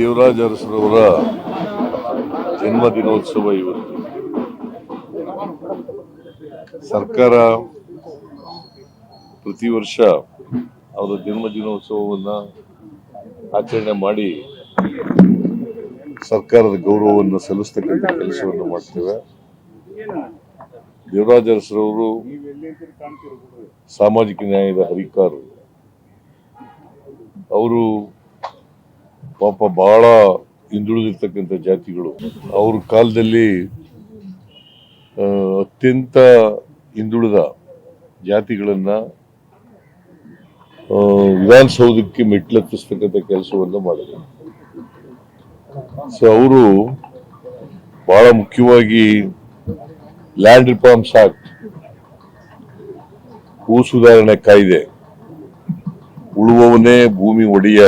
ದೇವರಾಜ ಅರಸರವರ ಜನ್ಮ ದಿನೋತ್ಸವ ಇವತ್ತು. ಸರ್ಕಾರ ಪ್ರತಿ ವರ್ಷ ಅವರ ಜನ್ಮ ದಿನೋತ್ಸವವನ್ನ ಆಚರಣೆ ಮಾಡಿ ಸರ್ಕಾರದ ಗೌರವವನ್ನು ಸಲ್ಲಿಸ್ತಕ್ಕಂಥ ಕೆಲಸವನ್ನು ಮಾಡ್ತೇವೆ. ದೇವರಾಜ ಅರಸರವರು ಸಾಮಾಜಿಕ ನ್ಯಾಯದ ಹರಿಕಾರರು. ಅವರು ಪಾಪ ಬಹಳ ಹಿಂದುಳಿದಿರ್ತಕ್ಕಂಥ ಜಾತಿಗಳು. ಅವ್ರ ಕಾಲದಲ್ಲಿ ಅತ್ಯಂತ ಹಿಂದುಳಿದ ಜಾತಿಗಳನ್ನ ವಿಧಾನಸೌಧಕ್ಕೆ ಮೆಟ್ಲತ್ತಿಸ್ತಕ್ಕಂಥ ಕೆಲಸವನ್ನು ಮಾಡಿದ್ರು. ಸೊ ಅವರು ಬಹಳ ಮುಖ್ಯವಾಗಿ ಲ್ಯಾಂಡ್ ರಿಫಾರ್ಮ್ಸ್ ಆಕ್ಟ್ ಭೂ ಸುಧಾರಣೆ ಕಾಯ್ದೆ. ಉಳುವವನೇ ಭೂಮಿ ಒಡೆಯ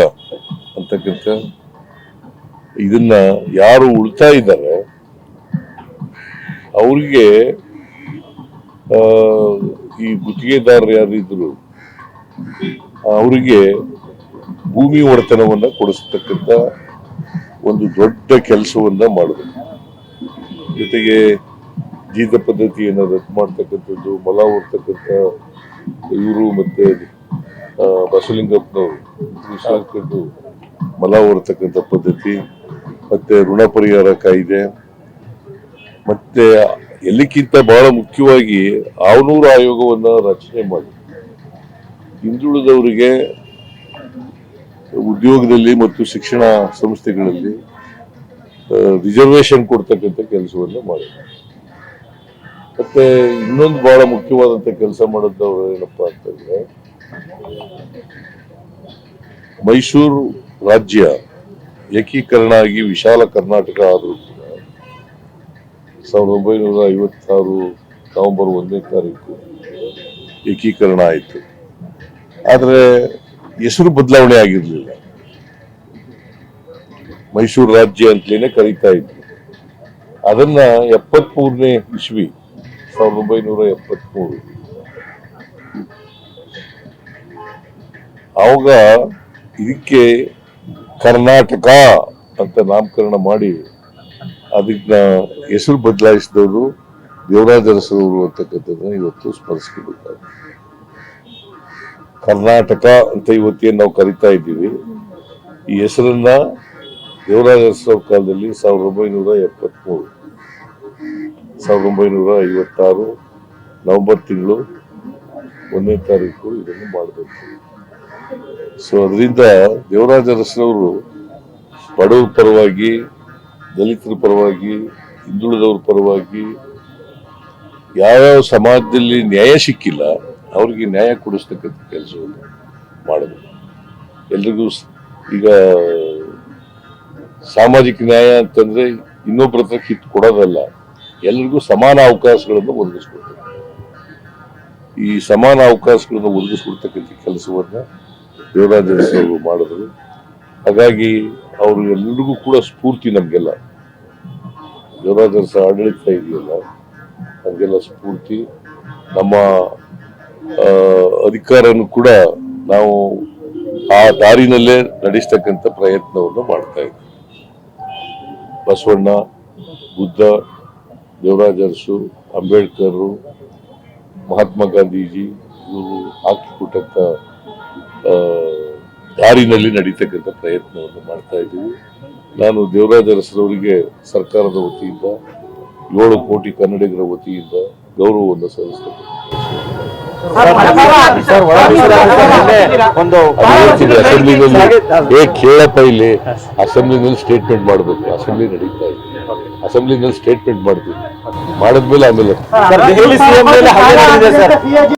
ಅಂತಕ್ಕಂಥ ಇದನ್ನ ಯಾರು ಉಳ್ತಾ ಇದ್ದಾರೆ, ಅವ್ರಿಗೆ ಈ ಗುತ್ತಿಗೆದಾರರು ಯಾರಿದ್ರು, ಅವರಿಗೆ ಭೂಮಿ ಒಡೆತನವನ್ನ ಕೊಡಿಸ್ತಕ್ಕಂಥ ಒಂದು ದೊಡ್ಡ ಕೆಲಸವನ್ನ ಮಾಡಿದ್ರು ಜೊತೆಗೆ ಜೀತ ಪದ್ಧತಿಯನ್ನು ರದ್ದು ಮಾಡ್ತಕ್ಕಂಥದ್ದು, ಮೊಲ ಹೊರ್ತಕ್ಕಂಥ ಇವರು ಮತ್ತೆ ವಿಶ್ವಕದ್ದು ಮಲ ಹೊರತಕ್ಕಂಥ ಪದ್ಧತಿ, ಮತ್ತೆ ಋಣ ಪರಿಹಾರ ಕಾಯ್ದೆ, ಮತ್ತೆ ಎಲ್ಲಕ್ಕಿಂತ ಬಹಳ ಮುಖ್ಯವಾಗಿ ಆವನೂರು ಆಯೋಗವನ್ನ ರಚನೆ ಮಾಡಿ. ಹಿಂದುಳಿದವರಿಗೆ ಉದ್ಯೋಗದಲ್ಲಿ ಮತ್ತು ಶಿಕ್ಷಣ ಸಂಸ್ಥೆಗಳಲ್ಲಿ ರಿಸರ್ವೇಶನ್ ಕೊಡ್ತಕ್ಕಂಥ ಕೆಲಸವನ್ನು ಮಾಡಿದ್ದಾರೆ ಮತ್ತೆ ಇನ್ನೊಂದು ಬಹಳ ಮುಖ್ಯವಾದಂತ ಕೆಲಸ ಮಾಡಿದ್ದವ್ರು ಏನಪ್ಪಾ ಅಂತಂದ್ರೆ, ಮೈಸೂರು ರಾಜ್ಯ ಏಕೀಕರಣ ಆಗಿ ವಿಶಾಲ ಕರ್ನಾಟಕ ಆದರೂ ಕೂಡ ಸಾವಿರದ ಒಂಬೈನೂರ ಐವತ್ತಾರು ನವೆಂಬರ್ ಒಂದನೇ ತಾರೀಕು ಏಕೀಕರಣ ಆಯಿತು. ಆದರೆ ಹೆಸರು ಬದಲಾವಣೆ ಆಗಿರಲಿಲ್ಲ. ಮೈಸೂರು ರಾಜ್ಯ ಅಂತಲೇ ಕರೀತಾ ಇದ್ರು. ಅದನ್ನ ಎಪ್ಪತ್ಮೂರನೇ ಇಸ್ವಿ ಸಾವಿರದ ಒಂಬೈನೂರ ಎಪ್ಪತ್ಮೂರು. ಆವಾಗ ಇದಕ್ಕೆ ಕರ್ನಾಟಕ ಅಂತ ನಾಮಕರಣ ಮಾಡಿ ಅದನ್ನ ಹೆಸರು ಬದಲಾಯಿಸಿದವರು ದೇವರಾಜ ಅರಸರವರು ಅಂತಕ್ಕಂಥದ್ದನ್ನ ಇವತ್ತು ಸ್ಮರಿಸ್ಕೋಬೇಕಾಗುತ್ತೆ ಕರ್ನಾಟಕ ಅಂತ ಇವತ್ತೇನು ನಾವು ಕರಿತಾ ಇದ್ದೀವಿ, ಈ ಹೆಸರನ್ನ ದೇವರಾಜ ಅರಸರ ಕಾಲದಲ್ಲಿ ಸಾವಿರದ ಒಂಬೈನೂರ ಎಪ್ಪತ್ಮೂರು, ಸಾವಿರದ ಒಂಬೈನೂರ ಐವತ್ತಾರು ನವೆಂಬರ್ ತಿಂಗಳು ಒಂದನೇ ತಾರೀಕು ಇದನ್ನು ಮಾಡಬೇಕು. ಸೊ ಅದರಿಂದ ದೇವರಾಜ ಅರಸರವರು ಬಡವರ ಪರವಾಗಿ, ದಲಿತರ ಪರವಾಗಿ, ಹಿಂದುಳಿದವ್ರ ಪರವಾಗಿ ಯಾವ್ಯಾವ ಸಮಾಜದಲ್ಲಿ ನ್ಯಾಯ ಸಿಕ್ಕಿಲ್ಲ, ಅವ್ರಿಗೆ ನ್ಯಾಯ ಕೊಡಿಸ್ತಕ್ಕಂಥ ಕೆಲಸವನ್ನು ಮಾಡಿದ್ರು. ಎಲ್ರಿಗೂ ಈಗ ಸಾಮಾಜಿಕ ನ್ಯಾಯ ಅಂತಂದ್ರೆ ಇನ್ನೊಬ್ಬರ ಹತ್ರ ಕಿತ್ತು ಕೊಡೋದಲ್ಲ, ಎಲ್ರಿಗೂ ಸಮಾನ ಅವಕಾಶಗಳನ್ನು ಒದಗಿಸ್ಕೊಡ್ತಾರೆ ಈ ಸಮಾನ ಅವಕಾಶಗಳನ್ನು ಒದಗಿಸ್ಕೊಡ್ತಕ್ಕಂಥ ಕೆಲಸವನ್ನ ದೇವರಾಜ ಅವರು ಮಾಡಿದ್ರು. ಹಾಗಾಗಿ ಅವರು ಎಲ್ಲರಿಗೂ ಕೂಡ ಸ್ಫೂರ್ತಿ ನಮಗೆಲ್ಲ. ಸಹ ಆಡಳಿತ ಇದೆಯಲ್ಲ ನಮಗೆಲ್ಲ ಸ್ಫೂರ್ತಿ. ನಮ್ಮ ಅಧಿಕಾರನು ಕೂಡ ನಾವು ಆ ದಾರಿನಲ್ಲೇ ನಡೆಸ್ತಕ್ಕಂಥ ಪ್ರಯತ್ನವನ್ನು ಮಾಡ್ತಾ ಇದ್ದೀವಿ ಬಸವಣ್ಣ ಬುದ್ಧ ದೇವರಾಜ ಅರಸು ಅಂಬೇಡ್ಕರ್ ಮಹಾತ್ಮ ಗಾಂಧೀಜಿ ಇವರು ಹಾಕಿಕೊಟ್ಟಂತ ಆ, ದಾರಿನಲ್ಲಿ ನಡೀತಕ್ಕಂಥ ಪ್ರಯತ್ನವನ್ನು ಮಾಡ್ತಾ ಇದ್ದೀವಿ. ನಾನು ದೇವರಾಜ ಅರಸರವರಿಗೆ ಸರ್ಕಾರದ ವತಿಯಿಂದ ಏಳು ಕೋಟಿ ಕನ್ನಡಿಗರ ವತಿಯಿಂದ ಗೌರವವನ್ನು ಸಲ್ಲಿಸ್ತೇನೆ ಅಸೆಂಬ್ಲಿನಲ್ಲಿ ಕೇಳಪ್ಪ ಇಲ್ಲಿ, ಅಸೆಂಬ್ಲಿನಲ್ಲಿ ಸ್ಟೇಟ್ಮೆಂಟ್ ಮಾಡಬೇಕು. ಅಸೆಂಬ್ಲಿ ನಡೀತಾ ಇದೆ. ಅಸೆಂಬ್ಲಿನಲ್ಲಿ ಸ್ಟೇಟ್ಮೆಂಟ್ ಮಾಡ್ತೀವಿ. ಮಾಡಿದ್ಮೇಲೆ ಆಮೇಲೆ